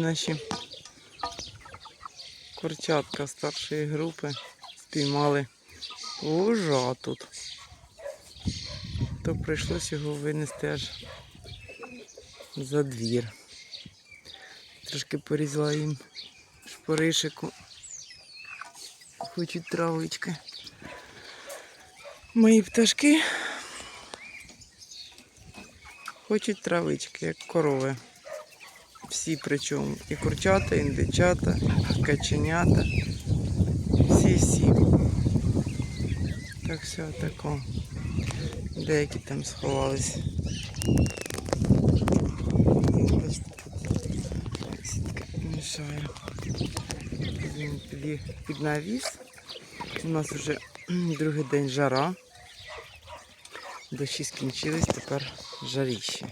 наші курчатка старшої групи спіймали ужа тут. То прийшлось його винести аж за двір. Трошки порізала їм шпоришику. Хочуть травички. Мої пташки хочуть травички, як корови. Всі причому. І курчата, і індичата, і каченята. Всі-всі. Так все тако. Деякі там сховались. Ось мішає. Він під, під навіс. У нас вже другий день жара. Дощі скінчились, тепер жаріще.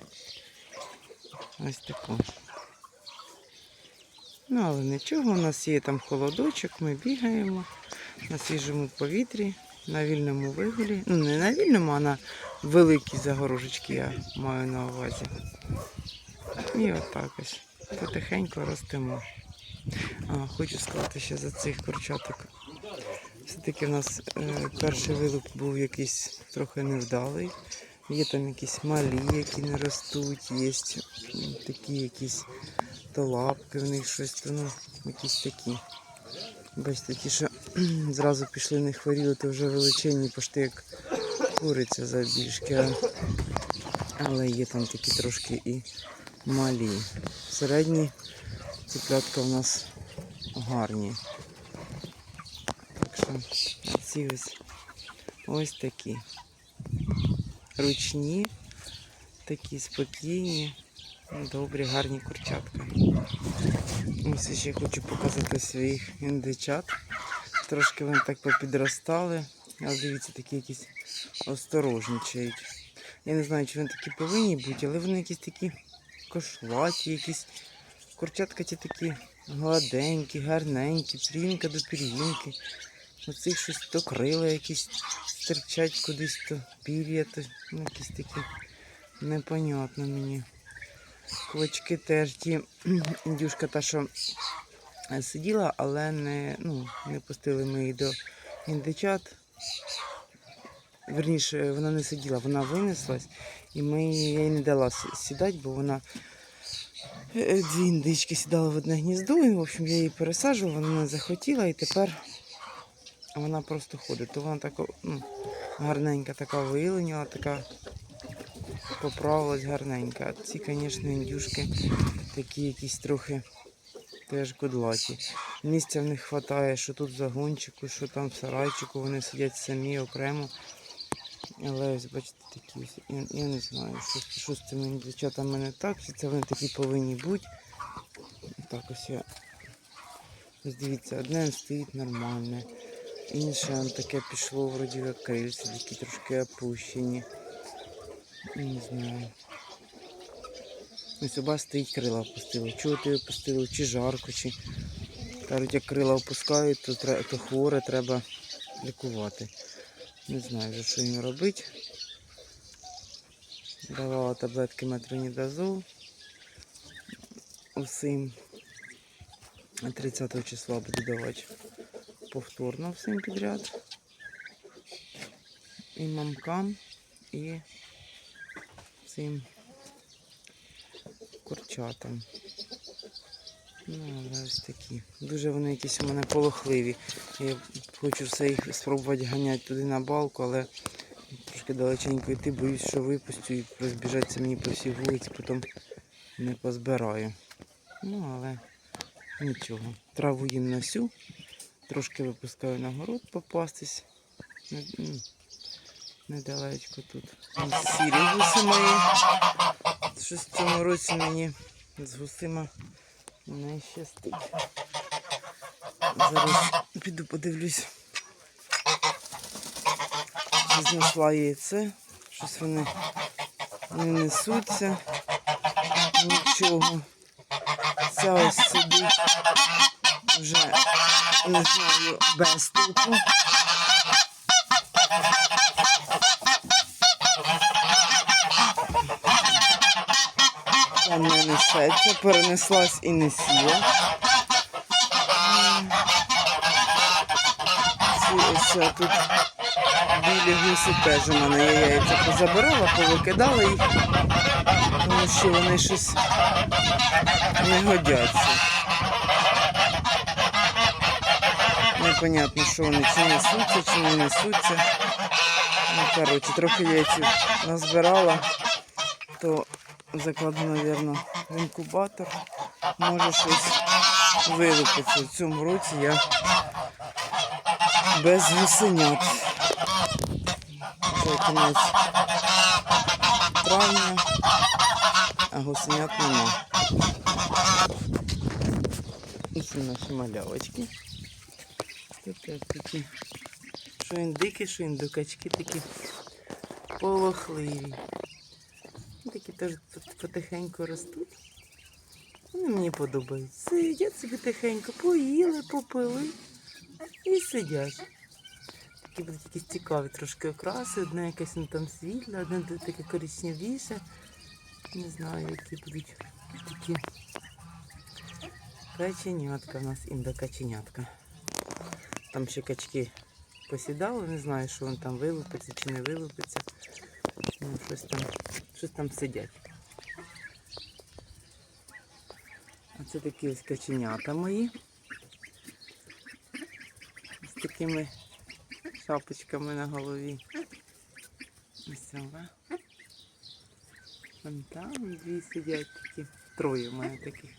Ось тако. Ну, але нічого, у нас є там холодочок, ми бігаємо на свіжому повітрі, на вільному вигулі. Ну, не на вільному, а на великій загорожечці я маю на увазі. І отак ось. Потихеньку ростемо. А, хочу сказати ще за цих курчаток. Все-таки в нас е, перший вилуп був якийсь трохи невдалий. Є там якісь малі, які не ростуть, є такі якісь то лапки в них щось, то ну, якісь такі. Бачите, ті, що зразу пішли не хворіли, то вже величезні, пошти як куриця завбільшки. Але є там такі трошки і малі. Середні ціплятка у нас гарні. Так що ці ось ось такі. Ручні, такі спокійні, добрі, гарні курчатка. Ось ще хочу показати своїх індичат. Трошки вони так попідростали, але дивіться, такі якісь осторожничають. Я не знаю, чи вони такі повинні бути, але вони якісь такі кошлаті, якісь курчатка ті такі гладенькі, гарненькі, пір'їнка до пір'їнки. Оцих щось то крила якісь стирчать кудись, то пір'я, то ну, якісь такі непонятно мені. Клочки теж ті індюшка та, що е, сиділа, але не, ну, не пустили ми її до індичат. Верніше, вона не сиділа, вона винеслась, і ми їй не дала сідати, бо вона е, дві індички сідали в одне гніздо, і, в общем, я її пересаджувала, вона не захотіла, і тепер вона просто ходить. То вона така ну, гарненька, така виленіла, така поправилась гарненька. А ці, звісно, індюшки такі якісь трохи теж кудлаті. Місця в них вистачає, що тут в загончику, що там в сарайчику, вони сидять самі окремо. Але ось бачите, такі я, я не знаю, що, що з цими дівчатами не так, чи це вони такі повинні бути. Так ось я. Ось дивіться, одне стоїть нормальне, інше таке пішло, вроді як крильці, такі трошки опущені. Не знаю. Ось вас стоїть крила опустили. Чого ти опустили? Чи жарко, чи кажуть, як крила опускають, то, то хворе треба лікувати. Не знаю вже, що їм робити. Давала таблетки метронідазол усім. А 30 числа буду давати повторно всім підряд. І мамкам, і цим курчатам. Ну, але ось такі. Дуже вони якісь у мене полохливі. Я хочу все їх спробувати ганяти туди на балку, але трошки далеченько йти, боюсь, що випустю і розбіжаться мені по всій вулиці, потім не позбираю. Ну, але нічого. Траву їм носю, трошки випускаю на город попастись. Недалечко тут. Сірі гуси мої. В цьому році мені з гусима не щастить. Зараз піду подивлюсь. Чи знайшла яйце. Щось вони не несуться. Нічого. Ця ось сидить вже не знаю без толку. Ця там не несеться, перенеслась і не сіла. Ось тут білі гуси теж у мене я яйця позабирала, повикидала їх, тому що вони щось не годяться. Непонятно, що вони чи несуться, чи не несуться. Ну, коротше, трохи яйців назбирала, закладу, мабуть, в інкубатор. Може щось вилупиться. В цьому році я без гусенят. Вже кінець травня, а гусенят нема. Це наші малявочки. Такі, що індики, що індукачки такі полохливі. Такі теж тут потихеньку ростуть. Вони мені подобаються. Сидять собі тихенько, поїли, попили і сидять. Такі будуть якісь цікаві трошки окраси, одне якесь ну, там світле, одне таке коричневіше. Не знаю, які будуть такі каченятка. У нас індокаченятка. Там ще качки посідали, не знаю, що він там вилупиться чи не вилупиться. Ну, щось там, щось там сидять. Це такі ось каченята мої. З такими шапочками на голові. Ось ова. Вон там дві сидять такі. Троє в мене таких.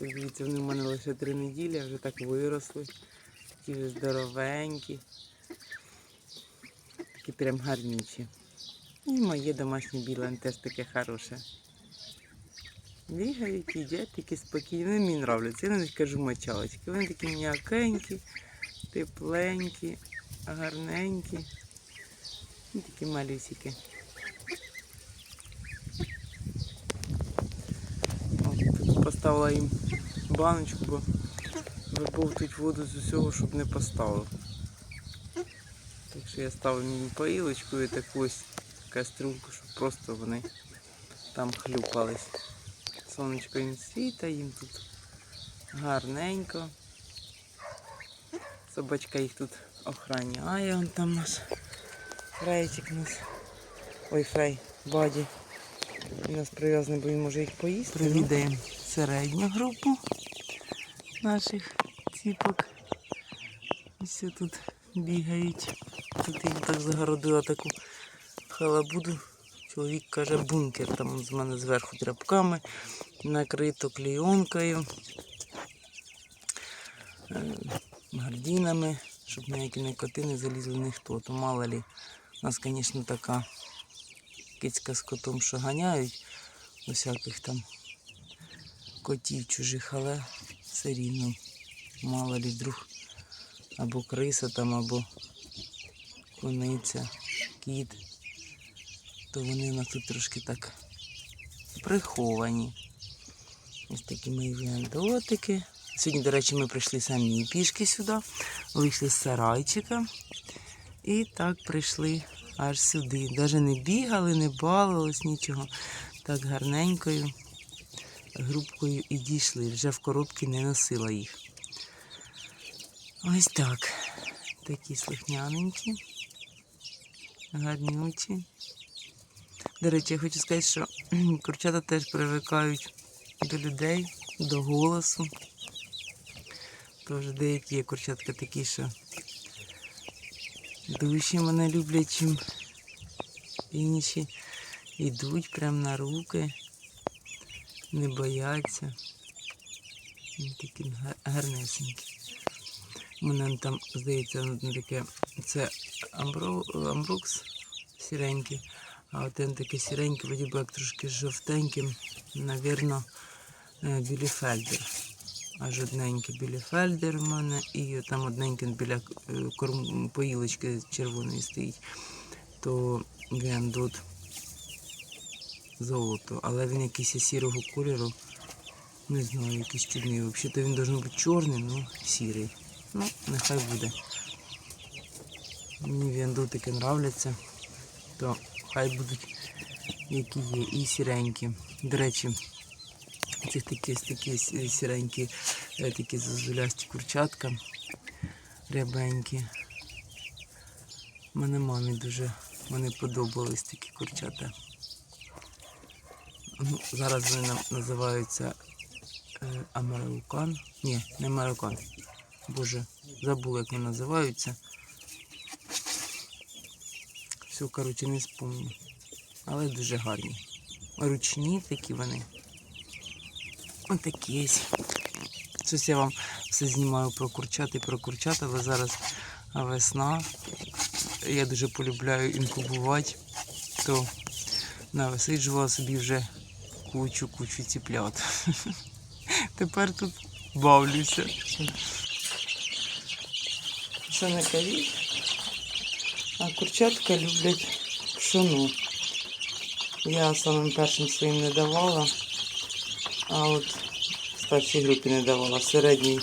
Дивіться, вони в мене лише три неділі, а вже так виросли. Такі вже здоровенькі. Такі прям гарнічі. І моє домашнє біле теж таке хороше. Бігають, їдять такі спокійні. Вони мені нравляться. Я навіть кажу мочалочки. Вони такі м'якенькі, тепленькі, гарненькі. І такі малюсики. Поставила їм баночку, бо вибовтуть воду з усього, щоб не поставив. Так що я ставлю їм поїлочку і таку ось кастрюльку, щоб просто вони там хлюпались. Сонечко їм світа, їм тут гарненько. Собачка їх тут охороняє. Вон там наш фрейчик нас. Ой, фрей, баді. Він нас прив'язаний, бо він може їх поїсти. Привідаємо середню групу наших ціпок. Ось тут бігають. Тут їм так загородила таку халабуду. Чоловік каже бункер. Там з мене зверху тряпками накрито клейонкою, е, гардінами, щоб ніякі не коти не залізли ніхто. То мало лі, у нас, звісно, така кицька з котом, що ганяють усяких там котів чужих, але все рівно. Мало лі вдруг або криса там, або куниця, кіт, то вони у нас тут трошки так приховані. Ось такі мої віандотики. Сьогодні, до речі, ми прийшли самі пішки сюди, вийшли з сарайчика і так прийшли аж сюди. Навіть не бігали, не балувались, нічого. Так гарненькою групкою і дійшли. Вже в коробки не носила їх. Ось так. Такі слухняненькі, гарнючі. До речі, я хочу сказати, що курчата теж привикають до людей, до голосу. Тож деякі є курчатка такі, що душі мене люблять, чим інші. Йдуть прямо на руки, не бояться. Вони такі гар- гарнесенькі. У мене там, здається, таке, це амбрукс сіренький, а один такий сіренький, вроді як трошки жовтеньким, навірно, е, біліфельдер. Аж одненький біліфельдер у мене, і там одненький біля е, корм, поїлочки червоної стоїть. То він тут золото, але він якийсь сірого кольору. Не знаю, якийсь чудний. Взагалі-то він должен бути чорний, але сірий. Ну, нехай буде. Мені віандутики нравляться, то хай будуть які є, і сіренькі. До речі, цих такі, такі сіренькі, е, такі зозулясті курчатка, рябенькі. Мене мамі дуже вони подобались такі курчата. Ну, зараз вони називаються е, американ. Ні, не американ. Боже, забув, як вони називаються. Все, коротше, не спомню. Але дуже гарні. Ручні такі вони. Отакі ось. Щось я вам все знімаю про курчат і про курчат, але зараз весна. Я дуже полюбляю інкубувати, то нависиджувала собі вже кучу-кучу ціплят. Тепер тут бавлюся. Це не каві, а курчатка люблять пшону. Я самим першим своїм не давала, а от старшій групі не давала, середній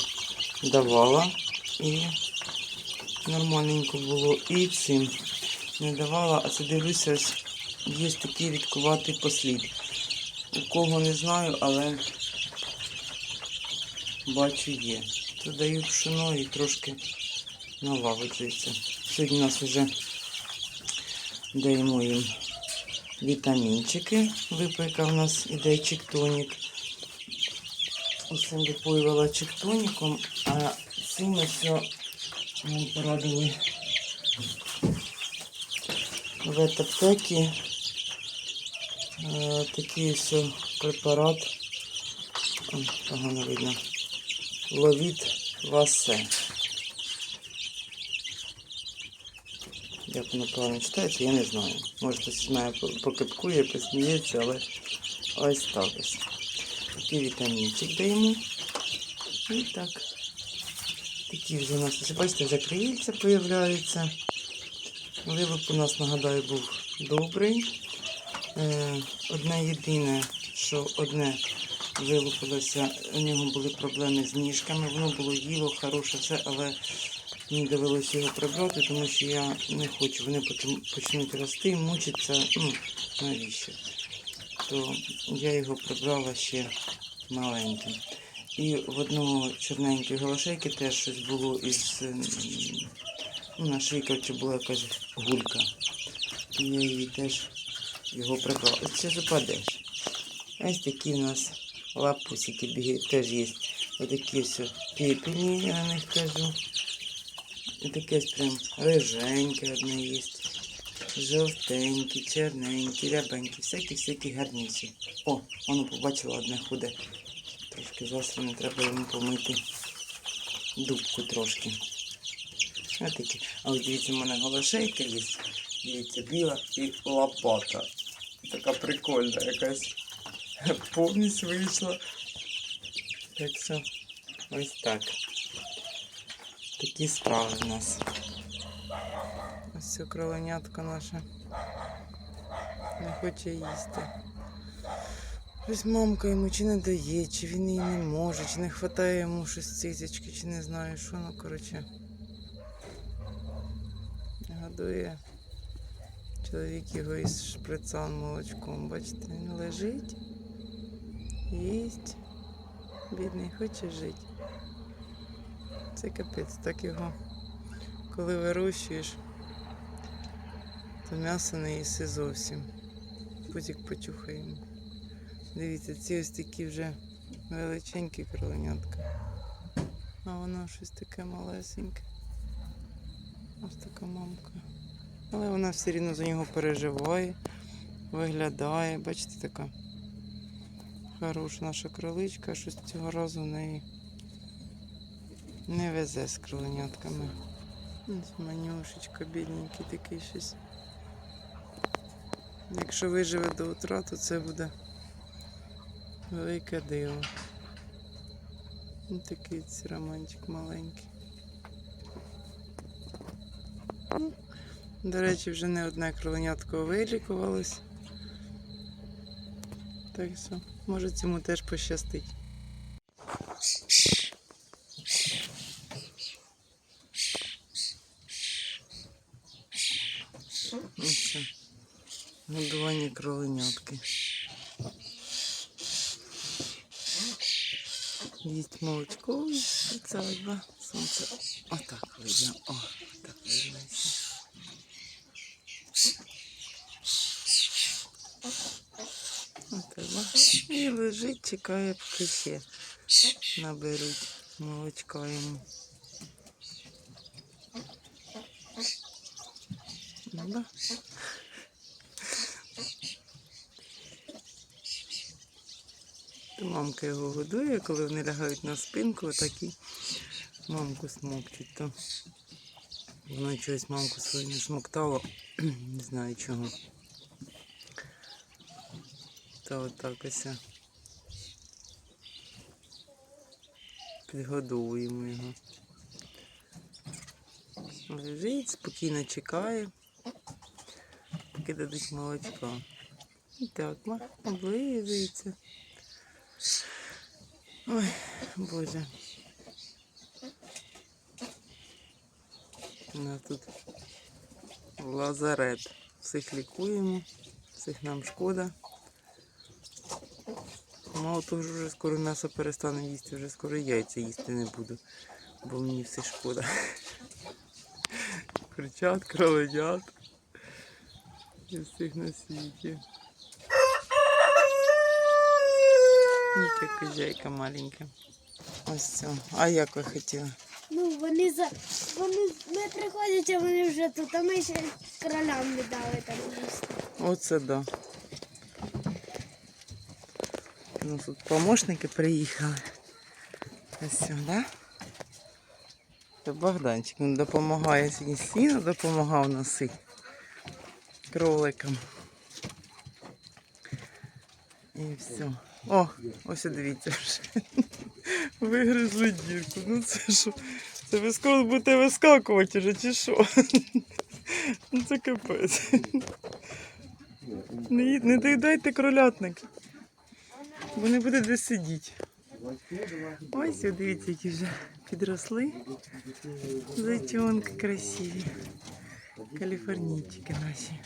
давала і нормальненько було. І цим не давала, а це дивлюся, є такий рідкуватий послід. У кого не знаю, але бачу є. То даю пшено і трошки налагоджується. Сьогодні у нас вже даємо їм вітамінчики. Випийка в нас іде чектонік. Усім випоювала чектоніком, а цим все нам порадили в аптеки е, такий все препарат. Погано видно. Ловіт васе. Як воно правильно читається, я не знаю. Може хтось знає, покипкує, посміється, але ось так ось. Такий вітамінчик даємо. І так. Такі вже у нас, ось бачите, вже криїться появляються. Вивик у нас, нагадаю, був добрий. Е, Одне єдине, що одне вилупилося, у нього були проблеми з ніжками. Воно було їло, хороше все, але мені довелося його прибрати, тому що я не хочу. Вони почнуть рости, мучиться. Ну, навіщо? То я його прибрала ще маленьким. І в одного чорненької голошейки теж щось було із. ем, Ну, на коротше, була якась гулька. І я її теж його прибрала. Ось це ж упадеш. Ось такі у нас лапусики бігають, теж є. Отакі все пепельні, я на них кажу. І таке прям риженьке одне є. Жовтенькі, чорненькі, рябенькі, всякі-всякі гарніші. О, воно побачила одне худе. Трошки засране, треба йому помити дубку трошки. А такі. А от дивіться, в мене голошейка є. Дивіться, біла і лопата. Така прикольна якась. Повністю вийшла. Так що ось так. Такі справи в нас. Ось це кроленятка наша. Не хоче їсти. Ось мамка йому чи не дає, чи він її не може, чи не вистачає йому щось цицячки, чи не знаю що, ну коротше. Годує чоловік його із шприцом молочком. Бачите, він лежить, їсть. Бідний, хоче жити. Це капець, так його. Коли вирощуєш, то м'ясо не їси зовсім. Путік почухаємо. Дивіться, ці ось такі вже величенькі кроленятка. А воно щось таке малесеньке. Ось така мамка. Але вона все рівно за нього переживає, виглядає. Бачите, така хороша наша кроличка, щось цього разу в неї не везе з кроленятками. Ось манюшечка, бідненький такий щось. Якщо виживе до утра, то це буде велике диво. Ось такий ці романчик маленький. Ну, До речі, вже не одне кроленятко вилікувалось. Так що, може цьому теж пощастить. Ну все. Годування кроленятки. Їсть молочко, це два сонце. Отак видно. О, так видно. Отак. І лежить, чекає, поки ще наберуть молочка йому. Ну да. Мамка його годує, коли вони лягають на спинку, отакі мамку смокчуть. То воно чогось мамку свою не смоктало, не знаю чого. Та отак ось. Підгодовуємо його. Лежить, спокійно чекає, поки дадуть молочка. І так, облизується. Ой, Боже. У нас тут лазарет. Всіх лікуємо, всіх нам шкода. Мало того, вже скоро м'ясо перестану їсти, вже скоро яйця їсти не буду, бо мені все шкода. Кричать, кроленят. І всіх на світі. Ніка козяйка маленька. Ось це. А як ви хотіли? Ну, вони за вони не приходять, а вони вже тут, а ми ще кролям не дали там їсти. Оце да. У нас тут помощники приїхали. Ось сюди. Це Богданчик він допомагає сьогодні сіно, допомагав носити кроликам. І все. О, ось дивіться вже. Вигризли дірку. Ну це що? Це ви скоро будете вискакувати вже, чи що? Ну це капець. Не, не доїдайте кролятник, бо не буде де сидіти. Ось, дивіться, які вже підросли. Зайчонки красиві. Каліфорнійчики наші.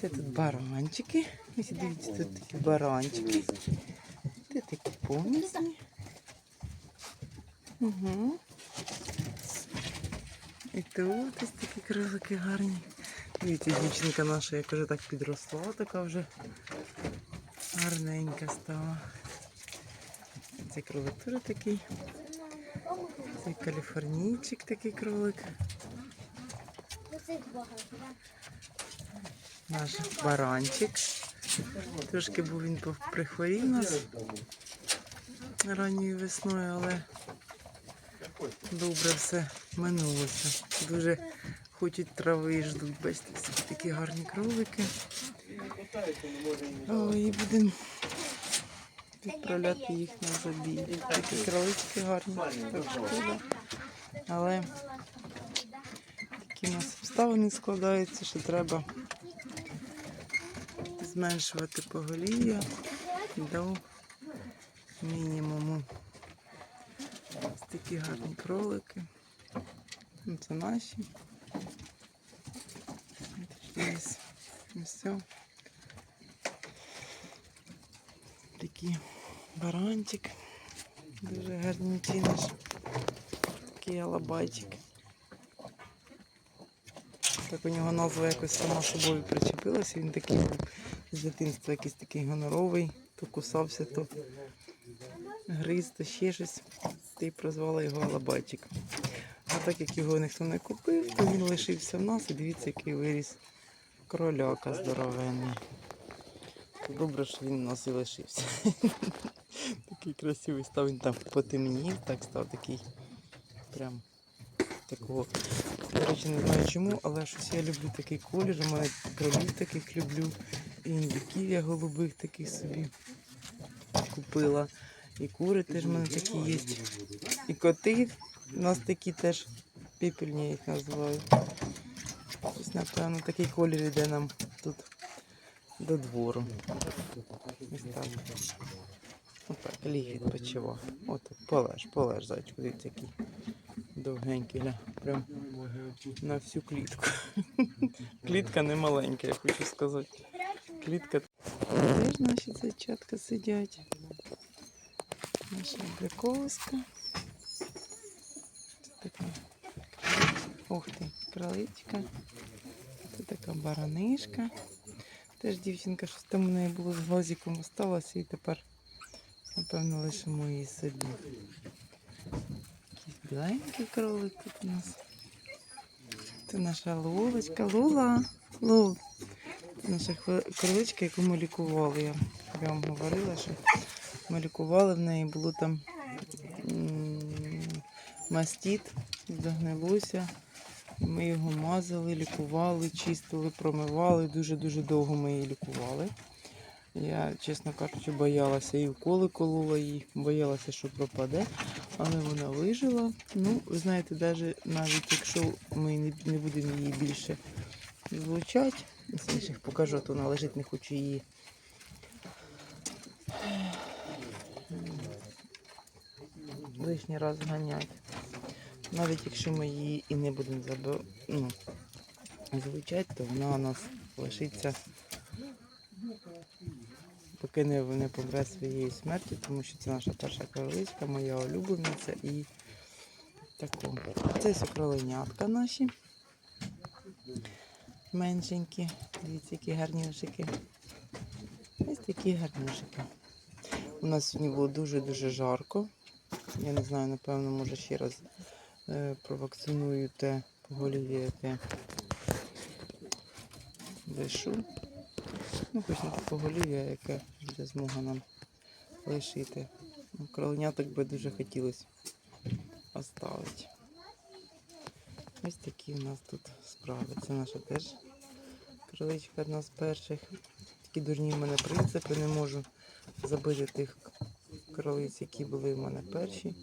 Це тут баранчики. Ось дивіться, тут такі баранчики. Це такі помісні. Угу. І тут ось такі кролики гарні. Дивіться, дівчинка наша, як вже так підросла, така вже гарненька стала. Цей кролик теж такий. Цей каліфорнійчик такий кролик. Наш баранчик. Трошки був він прихворів нас ранньою весною, але добре все минулося. Дуже хочуть трави і ждуть. Бачите, такі гарні кролики. Ой, будемо відправляти їх на забій. Такі кролички гарні. Але такі у нас обставини складаються, що треба зменшувати поголів'я до мінімуму. Ось такі гарні кролики. Ну, Це наші. Ось все. Такий баранчик. Дуже гарненький наш. Такий алабайчик. Так у нього назва якось сама собою причепилася. Він такий був з дитинства якийсь такий гоноровий, то кусався, то гриз, то ще щось. Ти прозвала його Алабайчик. А так як його ніхто не купив, то він лишився в нас і дивіться, який виріс кроляка здоровенний. Добре, що він у нас і лишився. Такий красивий став, він там потемнів, так став такий прям такого. До речі, не знаю чому, але щось я люблю такий колір. У мене кролів таких люблю. І індиків я голубих таких собі купила. І кури теж в мене такі є. І коти у нас такі теж пепельні я їх називаю. Ось, напевно, такий колір іде нам тут до двору. Ось так. Отак, ліг відпочивав. От полеж, полеж, зайчик, дивіться, який довгенький, ля. Прям на всю клітку. Клітка не маленька, я хочу сказати. Клітка. Теж наші зайчатка сидять. Наша абрикоска. Це така. Ух ти, кроличка. Це така баранишка. Теж дівчинка, щось там у неї було з глазиком осталося і тепер, напевно, лишимо її собі. Якийсь біленький кролик тут у нас. Це наша Лолочка. Лола. Лол. Це наша кроличка, яку ми лікували. Я, я вам говорила, що ми лікували в неї, було там мастіт, загнилося. Ми його мазали, лікували, чистили, промивали. Дуже-дуже довго ми її лікували. Я, чесно кажучи, боялася і уколи колола її, боялася, що пропаде, але вона вижила. Ну, ви знаєте, навіть, навіть якщо ми не, не будемо її більше злучати, я ще покажу, то вона лежить, не хочу її. Лишній раз ганяти. Навіть якщо ми її і не будемо ну, звучати, то вона у нас лишиться, поки не, помре своєю смертю, тому що це наша перша королицька, моя улюблениця і таку. Це все наші. Меншенькі. Дивіться, які гарнюшики. Ось такі гарнюшики. У нас сьогодні було дуже-дуже жарко. Я не знаю, напевно, може ще раз е, провакциную те поголів'я, лишу. Ну, хоч не поголів'я, яке буде змога нам лишити. Ну, Кроленяток би дуже хотілося оставити. Ось такі у нас тут справи. Це наша теж кроличка одна з перших. Такі дурні в мене принципи, не можу забити тих кролиць, які були в мене перші.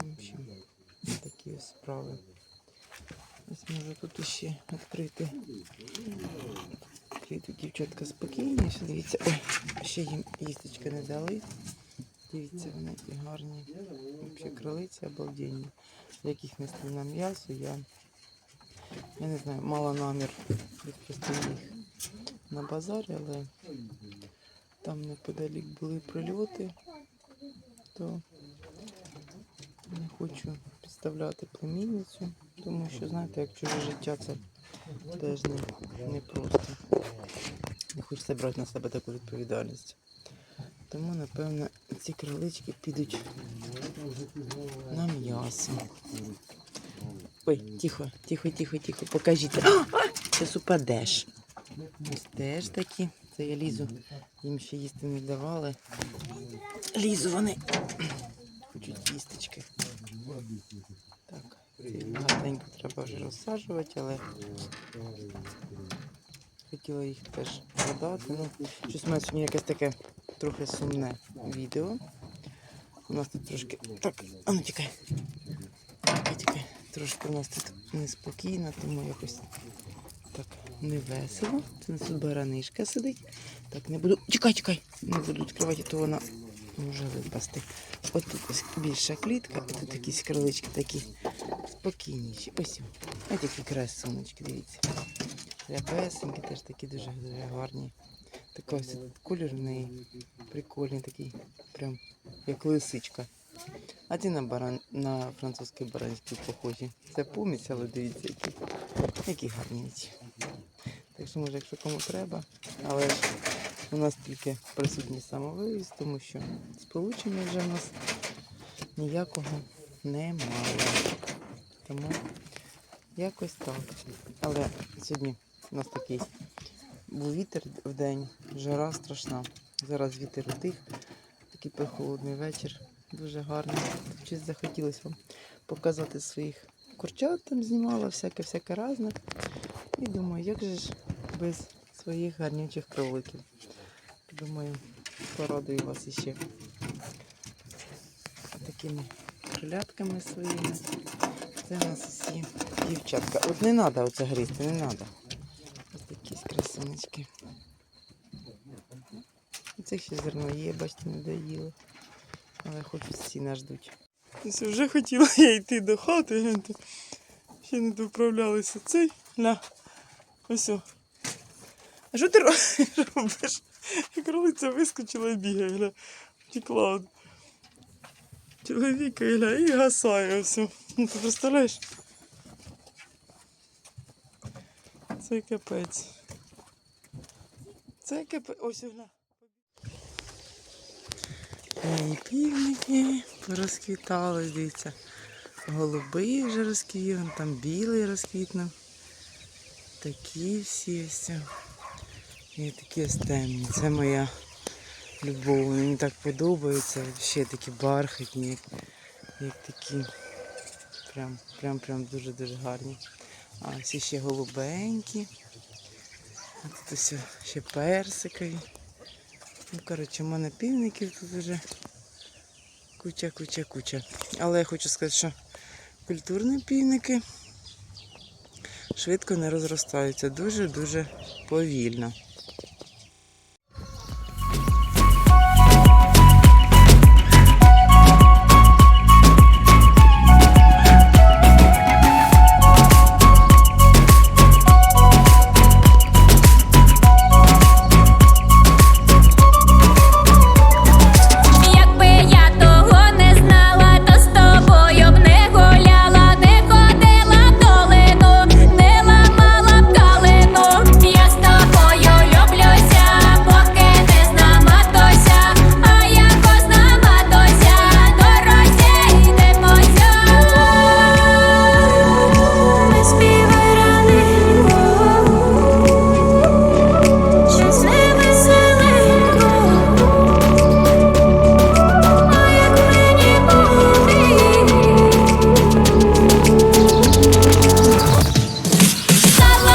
В общем, такі ось справи. Ось можу тут іще відкрити. Відкрити дівчатка спокійніше. Дивіться, ой, ще їм їсточки не дали. Дивіться, вони які гарні. Взагалі кролиці обалденні. Яких несли на м'ясо, я, я не знаю, мала намір відпустити їх на базарі, але там неподалік були прильоти, то не хочу підставляти племінницю, тому що, знаєте, як чуже життя це теж не, не просто. Хочеться брати на себе таку відповідальність. Тому, напевно, ці кролички підуть на м'ясо. Ой, тихо, тихо, тихо, тихо, покажіть. Зараз упадеш. Ось теж такі. Це я лізу. Їм ще їсти не давали. Лізу вони. Хочуть їстечки. Так, багатенько треба вже розсаджувати, але хотіла їх теж продати. Ну, щось у мене сьогодні якесь таке трохи сумне відео. У нас тут трошки. Так, а ну тікай. Тікай, тікай. Трошки у нас тут неспокійно, тому якось так не весело. Це нас тут баранишка сидить. Так, не буду. Чекай, чекай! Не буду відкривати, то вона може випасти. От тут більша клітка, а тут якісь кролички такі спокійніші. Ось. Ось такі красуночки, дивіться. Рябесенькі, теж такі дуже, дуже гарні. Такий ось неї прикольний, такий, прям як лисичка. А ті на баран на французький баранський похожі. Це помість, але дивіться, які, які гарні. Так що, може, якщо кому треба, але ж у нас тільки присутній самовивіз, тому що сполучення вже в нас ніякого немає. Тому якось так. Але сьогодні у нас такий був вітер в день, жара страшна. Зараз вітер утих, такий прохолодний вечір, дуже гарний. Щось захотілося вам показати своїх курчат, там знімала, всяке, всяке разне. І думаю, як же ж без своїх гарнячих кроликів. Думаю, порадую вас іще такими кролятками своїми. Це у нас усі дівчатка. От не треба оце гризти, не треба. Красунечки. Це ще зерно є, бачите, не доїли. Але хоч сіна ждуть. Ось вже хотіла я йти до хати. Ще не доправлялися цей. На. Ось. А що ти робиш? Кролиця вискочила і бігає, гля. Втекла. Чоловіка гля, і гасає ось. Ну, ти представляєш? Це капець. Це капець. Ось гля. І півники порозквітали, дивіться. Голубий вже розквів, там білий розквітнув. Такі всі ось. І такі ось темні. Це моя любов. Мені так подобається. Ще такі бархатні, як, такі. Прям, прям, прям дуже-дуже гарні. А ці ще голубенькі. Тут ось ще персики. Ну, коротше, в мене півників тут вже куча, куча, куча. Але я хочу сказати, що культурні півники швидко не розростаються. Дуже-дуже повільно.